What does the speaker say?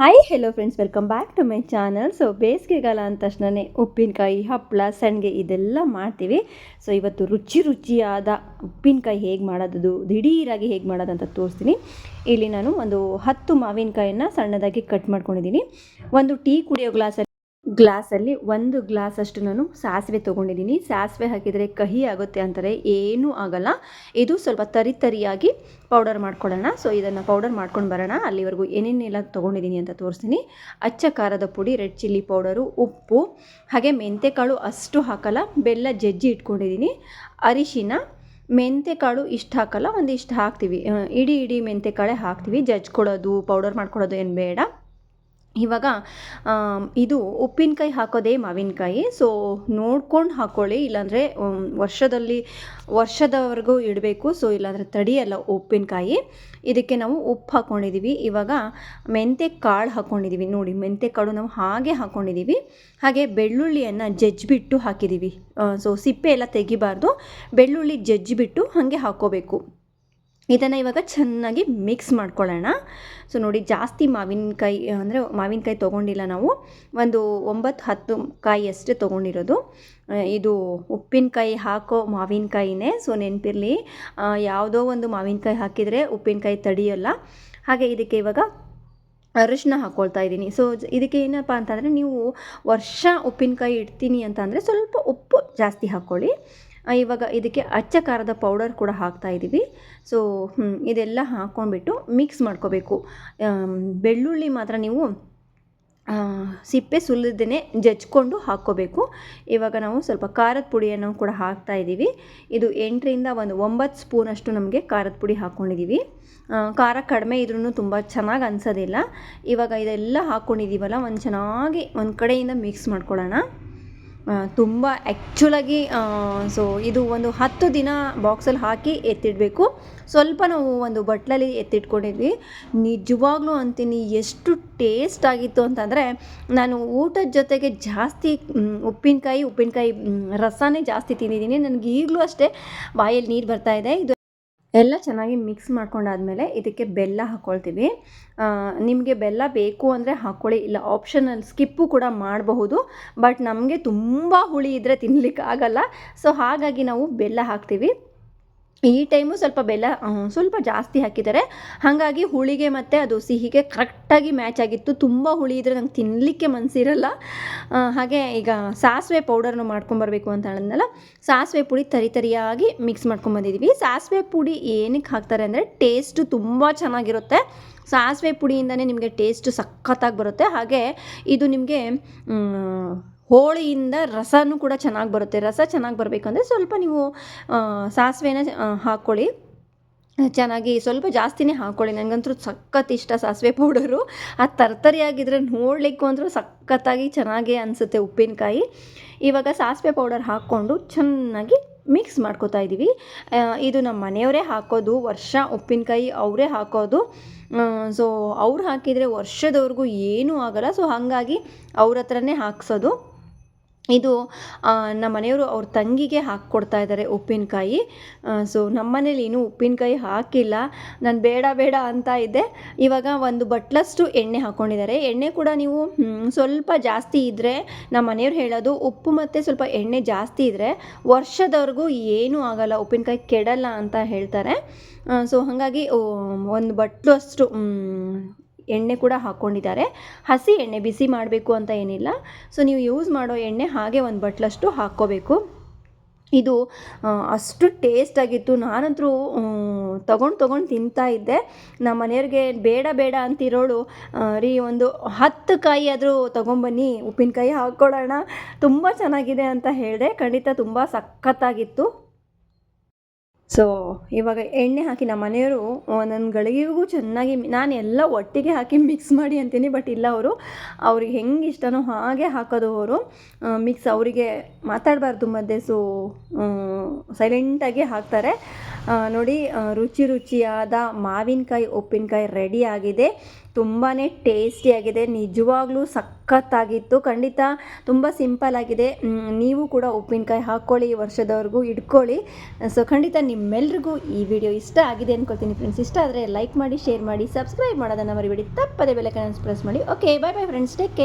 Hi hello friends welcome back to my channel so ಬೇಸಿಗೆಗಾಲ ಅಂದ ತಕ್ಷಣವೇ ಉಪ್ಪಿನಕಾಯಿ, ಹಪ್ಪಳ ಸಂಡಿಗೆ ಇದೆಲ್ಲ ಮಾಡ್ತೀವಿ. ಸೊ ಇವತ್ತು ರುಚಿ ರುಚಿಯಾದ ಉಪ್ಪಿನಕಾಯಿ ಹೇಗೆ ಮಾಡೋದು, ದಿಢೀರಾಗಿ ಹೇಗೆ ಮಾಡೋದು ಅಂತ ತೋರಿಸ್ತೀನಿ. ಇಲ್ಲಿ ನಾನು ಒಂದು ಹತ್ತು ಮಾವಿನಕಾಯನ್ನು ಸಣ್ಣದಾಗಿ ಕಟ್ ಮಾಡ್ಕೊಂಡಿದ್ದೀನಿ. ಒಂದು ಟೀ ಕುಡಿಯೋ ಗ್ಲಾಸಲ್ಲಿ ಗ್ಲಾಸಲ್ಲಿ ಒಂದು ಗ್ಲಾಸ್ ಅಷ್ಟು ನಾನು ಸಾಸಿವೆ ತೊಗೊಂಡಿದ್ದೀನಿ. ಸಾಸಿವೆ ಹಾಕಿದರೆ ಕಹಿ ಆಗುತ್ತೆ ಅಂತಾರೆ. ಏನೂ ಆಗಲ್ಲ. ಇದು ಸ್ವಲ್ಪ ತರಿ ತರಿಯಾಗಿ ಪೌಡರ್ ಮಾಡ್ಕೊಳ್ಳೋಣ. ಸೊ, ಇದನ್ನು ಪೌಡರ್ ಮಾಡ್ಕೊಂಡು ಬರೋಣ. ಅಲ್ಲಿವರೆಗೂ ಏನೇನೆಲ್ಲ ತೊಗೊಂಡಿದ್ದೀನಿ ಅಂತ ತೋರಿಸ್ತೀನಿ. ಅಚ್ಚ ಖಾರದ ಪುಡಿ, ರೆಡ್ ಚಿಲ್ಲಿ ಪೌಡರು, ಉಪ್ಪು, ಹಾಗೆ ಮೆಂತೆಕಾಳು ಅಷ್ಟು ಹಾಕಲ್ಲ. ಬೆಲ್ಲ ಜಜ್ಜಿ ಇಟ್ಕೊಂಡಿದ್ದೀನಿ. ಅರಿಶಿನ, ಮೆಂತೆಕಾಳು ಇಷ್ಟು ಹಾಕಲ್ಲ. ಒಂದು ಇಷ್ಟು ಹಾಕ್ತೀವಿ. ಇಡೀ ಇಡೀ ಮೆಂತೆಕಾಳೆ ಹಾಕ್ತೀವಿ. ಜಜ್ಕೊಡೋದು ಪೌಡರ್ ಮಾಡ್ಕೊಳ್ಳೋದು ಏನು ಬೇಡ. ಇವಾಗ ಇದು ಉಪ್ಪಿನಕಾಯಿ ಹಾಕೋದೇ ಮಾವಿನಕಾಯಿ. ಸೊ ನೋಡ್ಕೊಂಡು ಹಾಕ್ಕೊಳ್ಳಿ ಇಲ್ಲಾಂದರೆ ವರ್ಷದಲ್ಲಿ, ವರ್ಷದವರೆಗೂ ಇಡಬೇಕು. ಸೊ ಇಲ್ಲಾಂದರೆ ತಡಿಯಲ್ಲ ಉಪ್ಪಿನಕಾಯಿ. ಇದಕ್ಕೆ ನಾವು ಉಪ್ಪು ಹಾಕ್ಕೊಂಡಿದ್ದೀವಿ ಇವಾಗ ಮೆಂತೆ ಕಾಳು ಹಾಕ್ಕೊಂಡಿದ್ದೀವಿ ನೋಡಿ ಮೆಂತೆ ಕಾಳು ನಾವು ಹಾಗೆ ಹಾಕ್ಕೊಂಡಿದ್ದೀವಿ ಹಾಗೆ ಬೆಳ್ಳುಳ್ಳಿಯನ್ನು ಜಜ್ಜಿಬಿಟ್ಟು ಹಾಕಿದ್ದೀವಿ ಸೊ ಸಿಪ್ಪೆ ಎಲ್ಲ ತೆಗಿಬಾರ್ದು. ಬೆಳ್ಳುಳ್ಳಿ ಜಜ್ಜಿಬಿಟ್ಟು ಹಾಗೆ ಹಾಕ್ಕೋಬೇಕು ಇದನ್ನು ಇವಾಗ ಚೆನ್ನಾಗಿ ಮಿಕ್ಸ್ ಮಾಡ್ಕೊಳ್ಳೋಣ. ಸೊ ನೋಡಿ ಜಾಸ್ತಿ ಮಾವಿನಕಾಯಿ, ಅಂದರೆ ಮಾವಿನಕಾಯಿ ತೊಗೊಂಡಿಲ್ಲ ನಾವು. ಒಂದು ಒಂಬತ್ತು, ಹತ್ತು ಕಾಯಿ ಅಷ್ಟೇ ತೊಗೊಂಡಿರೋದು. ಇದು ಉಪ್ಪಿನಕಾಯಿ ಹಾಕೋ ಮಾವಿನಕಾಯಿನೇ ಸೊ ನೆನಪಿರಲಿ. ಯಾವುದೋ ಒಂದು ಮಾವಿನಕಾಯಿ ಹಾಕಿದರೆ ಉಪ್ಪಿನಕಾಯಿ ತಡಿಯೋಲ್ಲ. ಹಾಗೆ ಇದಕ್ಕೆ ಇವಾಗ ಅರಿಶಿನ ಹಾಕ್ಕೊಳ್ತಾ ಇದ್ದೀನಿ. ಸೊ ಇದಕ್ಕೆ ಏನಪ್ಪ ಅಂತಂದರೆ ನೀವು ವರ್ಷ ಉಪ್ಪಿನಕಾಯಿ ಇಡ್ತೀನಿ ಅಂತ ಅಂದರೆ ಸ್ವಲ್ಪ ಉಪ್ಪು ಜಾಸ್ತಿ ಹಾಕ್ಕೊಳ್ಳಿ. ಇವಾಗ ಇದಕ್ಕೆ ಅಚ್ಚ ಖಾರದ ಪೌಡರ್ ಕೂಡ ಹಾಕ್ತಾ ಇದ್ದೀವಿ ಸೊ ಇದೆಲ್ಲ ಹಾಕ್ಕೊಂಡ್ಬಿಟ್ಟು ಮಿಕ್ಸ್ ಮಾಡ್ಕೋಬೇಕು. ಬೆಳ್ಳುಳ್ಳಿ ಮಾತ್ರ ನೀವು ಸಿಪ್ಪೆ ಸುಲಿದೇ ಜಜ್ಕೊಂಡು ಹಾಕ್ಕೋಬೇಕು. ಇವಾಗ ನಾವು ಸ್ವಲ್ಪ ಖಾರದ ಪುಡಿಯನ್ನು ಕೂಡ ಹಾಕ್ತಾ ಇದ್ದೀವಿ ಇದು ಎಂಟರಿಂದ ಒಂದು ಒಂಬತ್ತು ಸ್ಪೂನಷ್ಟು ನಮಗೆ ಖಾರದ ಪುಡಿ ಹಾಕ್ಕೊಂಡಿದ್ದೀವಿ ಖಾರ ಕಡಿಮೆ ಇದ್ರೂ ತುಂಬ ಚೆನ್ನಾಗಿ ಅನ್ಸೋದಿಲ್ಲ. ಇವಾಗ ಇದೆಲ್ಲ ಹಾಕ್ಕೊಂಡಿದ್ದೀವಲ್ಲ ಒಂದು ಚೆನ್ನಾಗಿ ಒಂದು ಕಡೆಯಿಂದ ಮಿಕ್ಸ್ ಮಾಡ್ಕೊಳ್ಳೋಣ. ತುಂಬ ಆ್ಯಕ್ಚುಲಾಗಿ ಸೊ ಇದು ಒಂದು ಹತ್ತು ದಿನ ಬಾಕ್ಸಲ್ಲಿ ಹಾಕಿ ಎತ್ತಿಡಬೇಕು. ಸ್ವಲ್ಪ ನಾವು ಒಂದು ಬಟ್ಲಲ್ಲಿ ಎತ್ತಿಟ್ಕೊಂಡಿದ್ವಿ. ನಿಜವಾಗ್ಲೂ ಅಂತೀನಿ, ಎಷ್ಟು ಟೇಸ್ಟ್ ಆಗಿತ್ತು ಅಂತಂದರೆ, ನಾನು ಊಟದ ಜೊತೆಗೆ ಜಾಸ್ತಿ ಉಪ್ಪಿನಕಾಯಿ ಉಪ್ಪಿನಕಾಯಿ ರಸನೇ ಜಾಸ್ತಿ ತಿಂದಿದ್ದೀನಿ. ನನಗೆ ಈಗಲೂ ಅಷ್ಟೇ ಬಾಯಲ್ಲಿ ನೀರು ಬರ್ತಾ ಇದೆ. ಇದು ಎಲ್ಲ ಚೆನ್ನಾಗಿ ಮಿಕ್ಸ್ ಮಾಡ್ಕೊಂಡಾದ್ಮೇಲೆ ಇದಕ್ಕೆ ಬೆಲ್ಲ ಹಾಕ್ಕೊಳ್ತೀವಿ ನಿಮಗೆ ಬೆಲ್ಲ ಬೇಕು ಅಂದರೆ ಹಾಕ್ಕೊಳ್ಳಿ ಇಲ್ಲ ಆಪ್ಷನಲ್ ಸ್ಕಿಪ್ಪು ಕೂಡ ಮಾಡಬಹುದು, ಬಟ್ ನಮಗೆ ತುಂಬ ಹುಳಿ ಇದ್ದರೆ ತಿನ್ನಲಿಕ್ಕೆ ಆಗಲ್ಲ ಸೊ ಹಾಗಾಗಿ ನಾವು ಬೆಲ್ಲ ಹಾಕ್ತೀವಿ. ಈ ಟೈಮು ಸ್ವಲ್ಪ ಬೆಲ್ಲ ಸ್ವಲ್ಪ ಜಾಸ್ತಿ ಹಾಕಿದ್ದಾರೆ. ಹಾಗಾಗಿ ಹುಳಿಗೆ ಮತ್ತು ಅದು ಸಿಹಿಗೆ ಕರೆಕ್ಟಾಗಿ ಮ್ಯಾಚ್ ಆಗಿತ್ತು. ತುಂಬ ಹುಳಿ ಇದ್ದರೆ ನಂಗೆ ತಿನ್ನಲಿಕ್ಕೆ ಮನಸ್ಸಿರಲ್ಲ ಹಾಗೆ ಈಗ ಸಾಸಿವೆ ಪೌಡರ್ನು ಮಾಡ್ಕೊಂಬರ್ಬೇಕು ಅಂತ ಹೇಳಿದ್ನಲ್ಲ, ಸಾಸಿವೆ ಪುಡಿ ತರಿ ತರಿಯಾಗಿ ಮಿಕ್ಸ್ ಮಾಡ್ಕೊಂಬಂದಿದ್ದೀವಿ ಸಾಸಿವೆ ಪುಡಿ ಏನಕ್ಕೆ ಹಾಕ್ತಾರೆ ಅಂದರೆ ಟೇಸ್ಟು ತುಂಬ ಚೆನ್ನಾಗಿರುತ್ತೆ. ಸಾಸಿವೆ ಪುಡಿಯಿಂದನೇ ನಿಮಗೆ ಟೇಸ್ಟು ಸಖತ್ತಾಗಿ ಬರುತ್ತೆ. ಹಾಗೆ ಇದು ನಿಮಗೆ ಹೋಳಿಯಿಂದ ರಸನೂ ಕೂಡ ಚೆನ್ನಾಗಿ ಬರುತ್ತೆ. ರಸ ಚೆನ್ನಾಗಿ ಬರಬೇಕಂದ್ರೆ ಸ್ವಲ್ಪ ನೀವು ಆ, ಸಾಸಿವೆನ ಆ, ಹಾಕ್ಕೊಳ್ಳಿ ಚೆನ್ನಾಗಿ ಸ್ವಲ್ಪ ಜಾಸ್ತಿನೇ ಹಾಕ್ಕೊಳ್ಳಿ ನನಗಂತೂ ಸಖತ್ ಇಷ್ಟ ಸಾಸಿವೆ ಪೌಡರು. ಅದು ತರ್ತರಿಯಾಗಿದ್ದರೆ ನೋಡಲಿಕ್ಕೂ ಅಂದರೂ ಸಖತ್ತಾಗಿ ಚೆನ್ನಾಗಿ ಅನಿಸುತ್ತೆ ಉಪ್ಪಿನಕಾಯಿ. ಇವಾಗ ಸಾಸಿವೆ ಪೌಡರ್ ಹಾಕ್ಕೊಂಡು ಚೆನ್ನಾಗಿ ಮಿಕ್ಸ್ ಮಾಡ್ಕೋತಾ ಇದ್ದೀವಿ ಇದು ನಮ್ಮ ಮನೆಯವರೇ ಹಾಕೋದು ವರ್ಷ ಉಪ್ಪಿನಕಾಯಿ ಅವರೇ ಹಾಕೋದು. ಸೊ ಅವ್ರು ಹಾಕಿದರೆ ವರ್ಷದವರೆಗೂ ಏನೂ ಆಗಲ್ಲ. ಸೊ ಹಾಗಾಗಿ ಅವ್ರ ಹತ್ರನೇ ಹಾಕ್ಸೋದು. ಇದು ನಮ್ಮ ಮನೆಯವರು ಅವ್ರ ತಂಗಿಗೆ ಹಾಕ್ಕೊಡ್ತಾ ಇದ್ದಾರೆ ಉಪ್ಪಿನಕಾಯಿ. ಸೊ ನಮ್ಮ ಮನೇಲಿ ಇನ್ನೂ ಉಪ್ಪಿನಕಾಯಿ ಹಾಕಿಲ್ಲ. ನಾನು ಬೇಡ ಬೇಡ ಅಂತ ಇದ್ದೆ ಇವಾಗ ಒಂದು ಬಟ್ಲಷ್ಟು ಎಣ್ಣೆ ಹಾಕ್ಕೊಂಡಿದ್ದಾರೆ ಎಣ್ಣೆ ಕೂಡ ನೀವು ಸ್ವಲ್ಪ ಜಾಸ್ತಿ ಇದ್ದರೆ ನಮ್ಮ ಮನೆಯವ್ರು ಹೇಳೋದು ಉಪ್ಪು ಮತ್ತು ಸ್ವಲ್ಪ ಎಣ್ಣೆ ಜಾಸ್ತಿ ಇದ್ದರೆ ವರ್ಷದವರೆಗೂ ಏನೂ ಆಗಲ್ಲ, ಉಪ್ಪಿನಕಾಯಿ ಕೆಡಲ್ಲ ಅಂತ ಹೇಳ್ತಾರೆ. ಸೊ ಹಾಗಾಗಿ ಒಂದು ಬಟ್ಲು ಅಷ್ಟು ಎಣ್ಣೆ ಕೂಡ ಹಾಕ್ಕೊಂಡಿದ್ದಾರೆ ಹಸಿ ಎಣ್ಣೆ, ಬಿಸಿ ಮಾಡಬೇಕು ಅಂತ ಏನಿಲ್ಲ. ಸೊ ನೀವು ಯೂಸ್ ಮಾಡೋ ಎಣ್ಣೆ ಹಾಗೆ ಒಂದು ಬಟ್ಲಷ್ಟು ಹಾಕ್ಕೋಬೇಕು. ಇದು ಅಷ್ಟು ಟೇಸ್ಟ್ ಆಗಿತ್ತು. ನಾನಂತರೂ ತೊಗೊಂಡು ತೊಗೊಂಡು ತಿಂತಾ ಇದ್ದೆ. ನಮ್ಮ ಮನೆಯವ್ರಿಗೆ ಬೇಡ ಬೇಡ ಅಂತಿರೋಳು ರೀ ಒಂದು ಹತ್ತು ಕಾಯಿ ಆದರೂ ತೊಗೊಂಬನ್ನಿ, ಉಪ್ಪಿನಕಾಯಿ ಹಾಕ್ಕೊಳ್ಳೋಣ. ತುಂಬ ಚೆನ್ನಾಗಿದೆ ಅಂತ ಹೇಳಿದೆ. ಖಂಡಿತ ತುಂಬ ಸಖತ್ತಾಗಿತ್ತು. ಸೊ ಇವಾಗ ಎಣ್ಣೆ ಹಾಕಿ ನಮ್ಮ ಮನೆಯವರು ನನ್ನ ಗಳಿಗೆಗೂ ಚೆನ್ನಾಗಿ ನಾನು ಎಲ್ಲ ಒಟ್ಟಿಗೆ ಹಾಕಿ ಮಿಕ್ಸ್ ಮಾಡಿ ಅಂತೀನಿ ಬಟ್ ಇಲ್ಲ ಅವರು. ಅವ್ರಿಗೆ ಹೆಂಗೆ ಇಷ್ಟನೋ ಹಾಗೆ ಹಾಕೋದು ಅವರು. ಮಿಕ್ಸ್ ಅವರಿಗೆ ಮಾತಾಡಬಾರ್ದು ಮಧ್ಯೆ ಸೊ ಸೈಲೆಂಟಾಗಿ ಹಾಕ್ತಾರೆ. ನೋಡಿ ರುಚಿ ರುಚಿಯಾದ ಮಾವಿನಕಾಯಿ, ಉಪ್ಪಿನಕಾಯಿ ರೆಡಿ ಆಗಿದೆ. ತುಂಬಾ ಟೇಸ್ಟಿಯಾಗಿದೆ ನಿಜವಾಗ್ಲೂ ಸಖತ್ತಾಗಿತ್ತು. ಖಂಡಿತ ತುಂಬ ಸಿಂಪಲ್ ಆಗಿದೆ. ನೀವು ಕೂಡ ಉಪ್ಪಿನಕಾಯಿ ಹಾಕ್ಕೊಳ್ಳಿ, ಈ ವರ್ಷದವರೆಗೂ ಇಟ್ಕೊಳ್ಳಿ. ಸೊ ಖಂಡಿತ ನಿಮ್ಮೆಲ್ರಿಗೂ ಈ ವಿಡಿಯೋ ಇಷ್ಟ ಆಗಿದೆ ಅನ್ಕೊಳ್ತೀನಿ ಫ್ರೆಂಡ್ಸ್ ಇಷ್ಟ ಆದರೆ ಲೈಕ್ ಮಾಡಿ ಶೇರ್ ಮಾಡಿ ಸಬ್ಸ್ಕ್ರೈಬ್ ಮಾಡೋದನ್ನು ಮರಿಬೇಡಿ. ತಪ್ಪದೆ ಬೆಲೆ ಪ್ರೆಸ್ ಮಾಡಿ. Okay bye bye friends take care